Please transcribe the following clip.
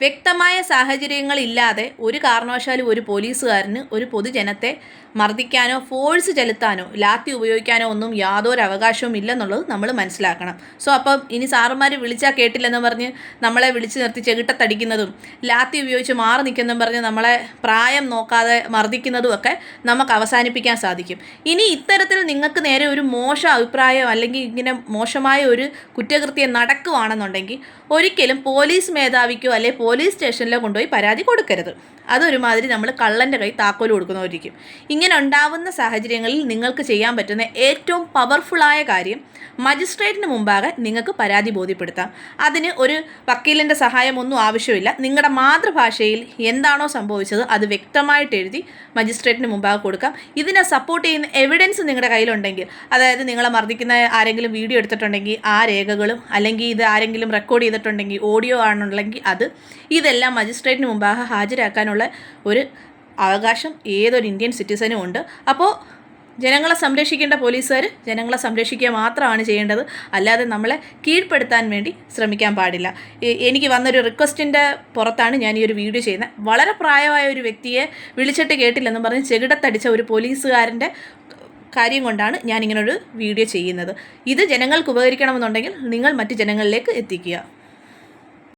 വ്യക്തമായ സാഹചര്യങ്ങളില്ലാതെ ഒരു കാരണവശാലും ഒരു പോലീസുകാരന് ഒരു പൊതുജനത്തെ മർദ്ദിക്കാനോ ഫോഴ്സ് ചെലുത്താനോ ലാത്തി ഉപയോഗിക്കാനോ ഒന്നും യാതൊരു അവകാശവും ഇല്ലെന്നുള്ളത് നമ്മൾ മനസ്സിലാക്കണം. സോ അപ്പം ഇനി സാറുമാർ വിളിച്ചാൽ കേട്ടില്ലെന്ന് പറഞ്ഞ് നമ്മളെ വിളിച്ച് നിർത്തി ചെകിട്ടത്തടിക്കുന്നതും ലാത്തി ഉപയോഗിച്ച് മാറി നിൽക്കുന്നതും പറഞ്ഞ് നമ്മളെ പ്രായം നോക്കാതെ മർദ്ദിക്കുന്നതും ഒക്കെ നമുക്ക് അവസാനിപ്പിക്കാൻ സാധിക്കും. ഇനി ഇത്തരത്തിൽ നിങ്ങൾക്ക് നേരെ ഒരു മോശ അഭിപ്രായം അല്ലെങ്കിൽ ഇങ്ങനെ മോശമായ ഒരു കുറ്റകൃത്യം നടക്കുവാണെന്നുണ്ടെങ്കിൽ ഒരിക്കലും പോലീസ് മേധാവിക്കോ അല്ലെ പോലീസ് സ്റ്റേഷനിലോ കൊണ്ടുപോയി പരാതി കൊടുക്കരുത്. അതൊരുമാതിരി നമ്മൾ കള്ളന്റെ കൈ താക്കോൽ കൊടുക്കുന്നവരിക്കും. ഇങ്ങനെ ഉണ്ടാവുന്ന സാഹചര്യങ്ങളിൽ നിങ്ങൾക്ക് ചെയ്യാൻ പറ്റുന്ന ഏറ്റവും പവർഫുള്ളായ കാര്യം മജിസ്ട്രേറ്റിന് മുമ്പാകെ നിങ്ങൾക്ക് പരാതി ബോധ്യപ്പെടുത്താം. അതിന് ഒരു വക്കീലിന്റെ സഹായമൊന്നും ആവശ്യമില്ല. നിങ്ങളുടെ മാതൃഭാഷയിൽ എന്താണോ സംഭവിച്ചത് അത് വ്യക്തമായിട്ട് എഴുതി മജിസ്ട്രേറ്റിന് മുമ്പാകെ കൊടുക്കാം. ഇതിനെ സപ്പോർട്ട് ചെയ്യുന്ന എവിഡൻസ് നിങ്ങളുടെ കയ്യിലുണ്ടെങ്കിൽ അതായത് നിങ്ങളെ മർദ്ദിക്കുന്ന ആരെങ്കിലും വീഡിയോ എടുത്തിട്ടുണ്ടെങ്കിൽ ആ രേഖകളും അല്ലെങ്കിൽ ഇത് ആരെങ്കിലും റെക്കോർഡ് ചെയ്തിട്ടുണ്ടെങ്കിൽ ഓഡിയോ ആണെന്നുണ്ടെങ്കിൽ അത് ഇതെല്ലാം മജിസ്ട്രേറ്റിന് മുമ്പാകെ ഹാജരാക്കാനുള്ള ഒരു അവകാശം ഏതൊരു ഇന്ത്യൻ സിറ്റിസനും ഉണ്ട്. അപ്പോൾ ജനങ്ങളെ സംരക്ഷിക്കേണ്ട പോലീസുകാർ ജനങ്ങളെ സംരക്ഷിക്കുക മാത്രമാണ് ചെയ്യേണ്ടത്. അല്ലാതെ നമ്മളെ കീഴ്പ്പെടുത്താൻ വേണ്ടി ശ്രമിക്കാൻ പാടില്ല. എനിക്ക് വന്നൊരു റിക്വസ്റ്റിന്റെ പുറത്താണ് ഞാൻ ഈ ഒരു വീഡിയോ ചെയ്യുന്നത്. വളരെ പ്രായമായ ഒരു വ്യക്തിയെ വിളിച്ചിട്ട് കേട്ടില്ലെന്നും പറഞ്ഞ് ചെകിടത്തടിച്ച ഒരു പോലീസുകാരന്റെ കാര്യം കൊണ്ടാണ് ഞാൻ ഇങ്ങനൊരു വീഡിയോ ചെയ്യുന്നത്. ഇത് ജനങ്ങൾക്ക് ഉപകരിക്കണമെന്നുണ്ടെങ്കിൽ നിങ്ങൾ മറ്റ് ജനങ്ങളിലേക്ക് എത്തിക്കുക.